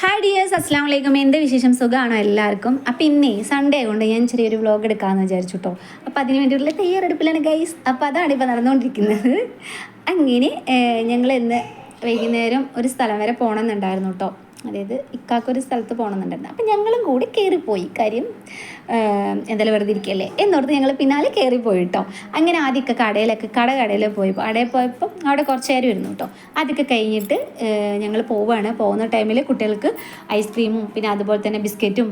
Hi dears അസ്സാം വലൈക്കും എന്റെ വിശേഷം? സുഖമാണോ എല്ലാവർക്കും? അപ്പം ഇന്നേ സൺഡേ കൊണ്ട് ഞാൻ ചെറിയൊരു വ്ളോഗ് എടുക്കാമെന്ന് വിചാരിച്ചു കേട്ടോ അപ്പോൾ അതിന് വേണ്ടിയിട്ടുള്ള തയ്യാറെടുപ്പിലാണ് ഗൈസ് അപ്പോൾ അതാണ് ഇപ്പോൾ നടന്നുകൊണ്ടിരിക്കുന്നത്. അങ്ങനെ ഞങ്ങൾ ഇന്ന് വൈകുന്നേരം ഒരു സ്ഥലം വരെ പോകണമെന്നുണ്ടായിരുന്നു കേട്ടോ അതായത് ഇക്കാക്കൊരു സ്ഥലത്ത് പോകണമെന്നുണ്ടായിരുന്നു. അപ്പം ഞങ്ങളും കൂടി കയറിപ്പോയി. കാര്യം എന്തായാലും വെറുതെ ഇരിക്കല്ലേ? എന്നോർത്ത് ഞങ്ങൾ പിന്നാലെ കയറിപ്പോയി കേട്ടോ അങ്ങനെ ആദ്യമൊക്കെ കടയിലൊക്കെ കട കടയിൽ പോയി. കടയിൽ പോയപ്പോൾ അവിടെ കുറച്ച് നേരം ഇരുന്നു കേട്ടോ. അതൊക്കെ കഴിഞ്ഞിട്ട് ഞങ്ങൾ പോവുകയാണ് പോകുന്ന ടൈമിൽ കുട്ടികൾക്ക് ഐസ്ക്രീമും പിന്നെ അതുപോലെ തന്നെ ബിസ്ക്കറ്റും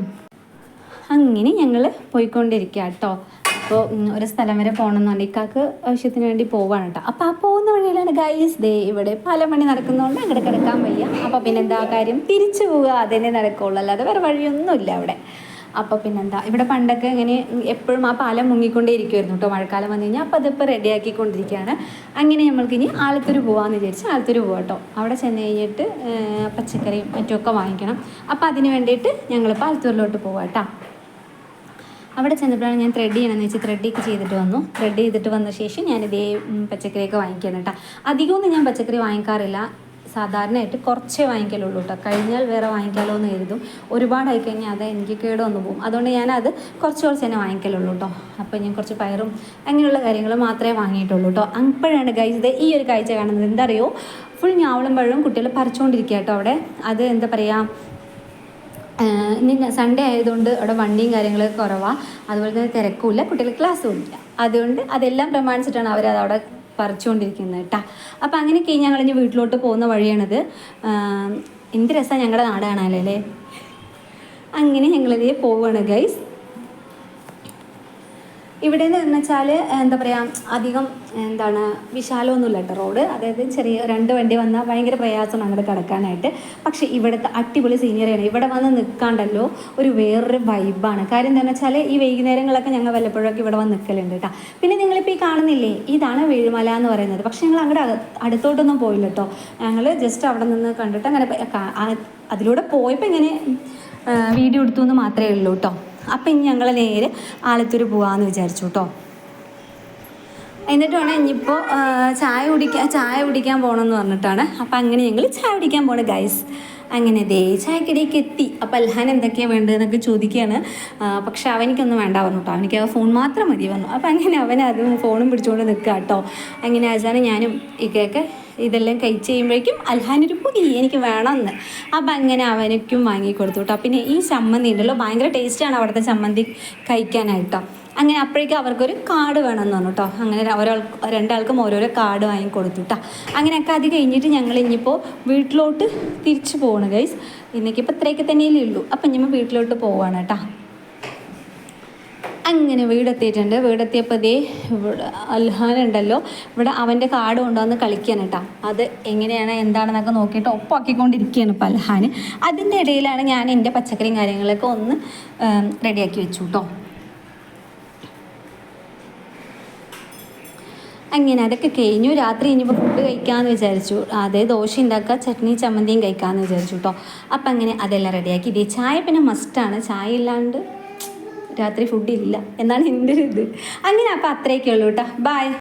അങ്ങനെ ഞങ്ങൾ പോയിക്കൊണ്ടിരിക്കുക കേട്ടോ. അപ്പോൾ ഒരു സ്ഥലം വരെ പോകണമെന്ന് പറഞ്ഞാൽ ഇക്കാക്ക് ആവശ്യത്തിന് വേണ്ടി പോവാണ് കേട്ടോ. അപ്പോൾ ആ പോകുന്ന വഴിയിലാണ് ഗൈസ് ദേ ഇവിടെ പല മണി നടക്കുന്നതുകൊണ്ട് അങ്ങോട്ട് കിടക്കാൻ വയ്യ. അപ്പോൾ പിന്നെ എന്താ കാര്യം? തിരിച്ചു പോവുക. അതന്നെ നടക്കുള്ളൂ. അല്ലാതെ വേറെ വഴിയൊന്നുമില്ല അവിടെ. അപ്പോൾ പിന്നെന്താ? ഇവിടെ പണ്ടൊക്കെ ഇങ്ങനെ എപ്പോഴും ആ പാലം മുങ്ങിക്കൊണ്ടേ ഇരിക്കുമായിരുന്നു കേട്ടോ. മഴക്കാലം വന്നു കഴിഞ്ഞാൽ അപ്പോൾ അതിപ്പോൾ റെഡിയാക്കിക്കൊണ്ടിരിക്കുകയാണ് അങ്ങനെ നമ്മൾക്ക് ഇനി ആലത്തൂർ പോകാമെന്ന് വിചാരിച്ച് ആലത്തൂർ പോകാം കേട്ടോ. അവിടെ ചെന്ന് കഴിഞ്ഞിട്ട് പച്ചക്കറിയും മറ്റുമൊക്കെ വാങ്ങിക്കണം. അപ്പോൾ അതിന് വേണ്ടിയിട്ട് ഞങ്ങളിപ്പോൾ ആലത്തൂരിലോട്ട് പോവാം കേട്ടോ. അവിടെ ചെന്നപ്പോഴാണ് ഞാൻ ത്രെഡ് ചെയ്യണമെന്ന് വെച്ച് ത്രെഡൊക്കെ ചെയ്തിട്ട് വന്നു. ത്രെഡ് ചെയ്തിട്ട് വന്ന ശേഷം ഞാൻ ഇതേ പച്ചക്കറിയൊക്കെ വാങ്ങിക്കുന്നു കേട്ടോ. അധികമൊന്നും ഞാൻ പച്ചക്കറി വാങ്ങിക്കാറില്ല. സാധാരണയായിട്ട് കുറച്ചേ വാങ്ങിക്കലുള്ളൂ കേട്ടോ. കഴിഞ്ഞാൽ വേറെ വാങ്ങിക്കാലോ എന്ന് കരുതും. ഒരുപാടായി കഴിഞ്ഞാൽ അത് എനിക്ക് കേട് വന്നു പോകും. അതുകൊണ്ട് ഞാനത് കുറച്ച് കുറച്ച് തന്നെ വാങ്ങിക്കലുള്ളൂ കേട്ടോ. അപ്പോൾ ഞാൻ കുറച്ച് പയറും അങ്ങനെയുള്ള കാര്യങ്ങൾ മാത്രമേ വാങ്ങിയിട്ടുള്ളൂ കേട്ടോ. അപ്പോഴാണ് ഗൈസ് ഇത് ഈ ഒരു കാഴ്ച കാണുന്നത്. എന്താ അറിയോ? ഫുൾ ഞാവളും പഴവും കുട്ടികൾ പറിച്ചുകൊണ്ടിരിക്കുക കേട്ടോ അവിടെ. അത് എന്താ പറയുക ഇനി സൺഡേ ആയതുകൊണ്ട് അവിടെ വണ്ടിയും കാര്യങ്ങളൊക്കെ കുറവാണ് അതുപോലെ തന്നെ തിരക്കുമില്ല കുട്ടികൾ ക്ലാസ്സും ഇല്ല. അതുകൊണ്ട് അതെല്ലാം പ്രമാണിച്ചിട്ടാണ് അവർ അവിടെ പറിച്ചുകൊണ്ടിരിക്കുന്നത് കേട്ടോ അപ്പോൾ അങ്ങനെയൊക്കെ ഞങ്ങൾ ഇനി വീട്ടിലോട്ട് പോകുന്ന വഴിയാണിത്. എന്ത് രസമാണ് ഞങ്ങളുടെ നാട് കാണാനല്ലേ അങ്ങനെ ഞങ്ങളിതേ പോവുകയാണ് ഗൈസ് ഇവിടെ എന്ന് വെച്ചാൽ എന്താ പറയുക അധികം എന്താണ് വിശാലമൊന്നുമില്ല കേട്ടോ റോഡ്. അതായത് ചെറിയ രണ്ട് വണ്ടി വന്നാൽ ഭയങ്കര പ്രയാസമാണ് അങ്ങോട്ട് കിടക്കാനായിട്ട്. പക്ഷേ ഇവിടുത്തെ അടിപൊളി സീനിയറാണ് ഇവിടെ വന്ന് നിൽക്കാണ്ടല്ലോ ഒരു വേറൊരു വൈബാണ് കാര്യം എന്താണെന്ന് വെച്ചാൽ ഈ വൈകുന്നേരങ്ങളൊക്കെ ഞങ്ങൾ വല്ലപ്പോഴൊക്കെ ഇവിടെ വന്ന് നിൽക്കലുണ്ട് കേട്ടോ പിന്നെ നിങ്ങളിപ്പോൾ ഈ കാണുന്നില്ലേ ഇതാണ് വീഴുമല എന്ന് പറയുന്നത്. പക്ഷേ ഞങ്ങൾ അങ്ങോട്ട് അടുത്തോട്ടൊന്നും പോയില്ല കേട്ടോ ഞങ്ങൾ ജസ്റ്റ് അവിടെ നിന്ന് കണ്ടിട്ട് അങ്ങനെ അതിലൂടെ പോയപ്പോൾ ഇങ്ങനെ വീഡിയോ എടുത്തു എന്ന് മാത്രമേ ഉള്ളൂ കേട്ടോ അപ്പം ഇനി ഞങ്ങൾ നേരെ ആലത്തൂർ പോകാമെന്ന് വിചാരിച്ചു കേട്ടോ എന്നിട്ട് വേണം ഇനിയിപ്പോൾ ചായ കുടിക്കാൻ ചായ കുടിക്കാൻ പോകണമെന്ന് പറഞ്ഞിട്ടാണ്. അപ്പം അങ്ങനെ ഞങ്ങൾ ചായ കുടിക്കാൻ പോകണം ഗൈസ് അങ്ങനെ ദേ ചായക്കിടയ്ക്ക് എത്തി. അപ്പം അൽഹാൻ എന്തൊക്കെയാണ് വേണ്ടതെന്നൊക്കെ ചോദിക്കുകയാണ് പക്ഷെ അവനിക്കൊന്നും വേണ്ട പറഞ്ഞു കേട്ടോ അവനിക്ക് ആ ഫോൺ മാത്രം മതി പറഞ്ഞു. അപ്പം അങ്ങനെ അവൻ ഫോണും പിടിച്ചുകൊണ്ട് നിൽക്കുക കേട്ടോ അങ്ങനെ അവസാനം ഞാനും ഇക്കയൊക്കെ ഇതെല്ലാം കഴിച്ച് കഴിയുമ്പോഴേക്കും അൽഹാനൊരു പുതി എനിക്ക് വേണമെന്ന്. അപ്പം അങ്ങനെ അവനക്കും വാങ്ങി കൊടുത്തു കേട്ടോ. പിന്നെ ഈ ചമ്മന്തി ഉണ്ടല്ലോ ഭയങ്കര ടേസ്റ്റാണ് അവിടുത്തെ ചമ്മന്തി കഴിക്കാനായിട്ടോ. അങ്ങനെ അപ്പോഴേക്കും അവർക്കൊരു കാർഡ് വേണമെന്ന് പറഞ്ഞു കേട്ടോ. അങ്ങനെ ഒരാൾ രണ്ടാൾക്കും ഓരോരോ കാർഡ് വാങ്ങി കൊടുത്തു കേട്ടോ. അങ്ങനെയൊക്കെ അത് കഴിഞ്ഞിട്ട് ഞങ്ങൾ ഇനിയിപ്പോൾ വീട്ടിലോട്ട് തിരിച്ചു പോകണം ഗൈസ് ഇന്നേക്കിപ്പോൾ ഇത്രയൊക്കെ തന്നെയല്ലേ ഉള്ളൂ. അപ്പം ഞമ്മ വീട്ടിലോട്ട് പോവാണ് കേട്ടോ. അങ്ങനെ വീടെത്തിയിട്ടുണ്ട്. വീടെത്തിയപ്പോൾ ദേ ഇവിടെ അൽഹാൻ ഉണ്ടല്ലോ ഇവിടെ അവന്റെ കാർഡ് കൊണ്ടുവന്ന് കളിക്കാൻ കേട്ടോ. അത് എങ്ങനെയാണ് എന്താണെന്നൊക്കെ നോക്കിയിട്ട് ഒപ്പാക്കിക്കൊണ്ടിരിക്കുകയാണ് ഇപ്പോൾ അൽഹാൻ അതിന്റെ ഇടയിലാണ് ഞാൻ എന്റെ പച്ചക്കറിയും കാര്യങ്ങളൊക്കെ ഒന്ന് റെഡിയാക്കി വെച്ചു കേട്ടോ. അങ്ങനെ അതൊക്കെ കഴിഞ്ഞു. രാത്രി ഇനിയിപ്പോൾ ഫുഡ് കഴിക്കാമെന്ന് വിചാരിച്ചു. അതേ ദോശ ഉണ്ടാക്കുക ചട്നി ചമ്മന്തിയും കഴിക്കാമെന്ന് വിചാരിച്ചു കേട്ടോ. അപ്പം അങ്ങനെ അതെല്ലാം റെഡിയാക്കി. ഇതേ ചായ പിന്നെ മസ്റ്റാണ് ചായ ഇല്ലാണ്ട് രാത്രി ഫുഡ് ഇല്ല. എന്നാണ് എന്റെ ഒരു ഇത്. അങ്ങനെ അപ്പം അത്രയൊക്കെ ഉള്ളൂ കേട്ടോ ബായ്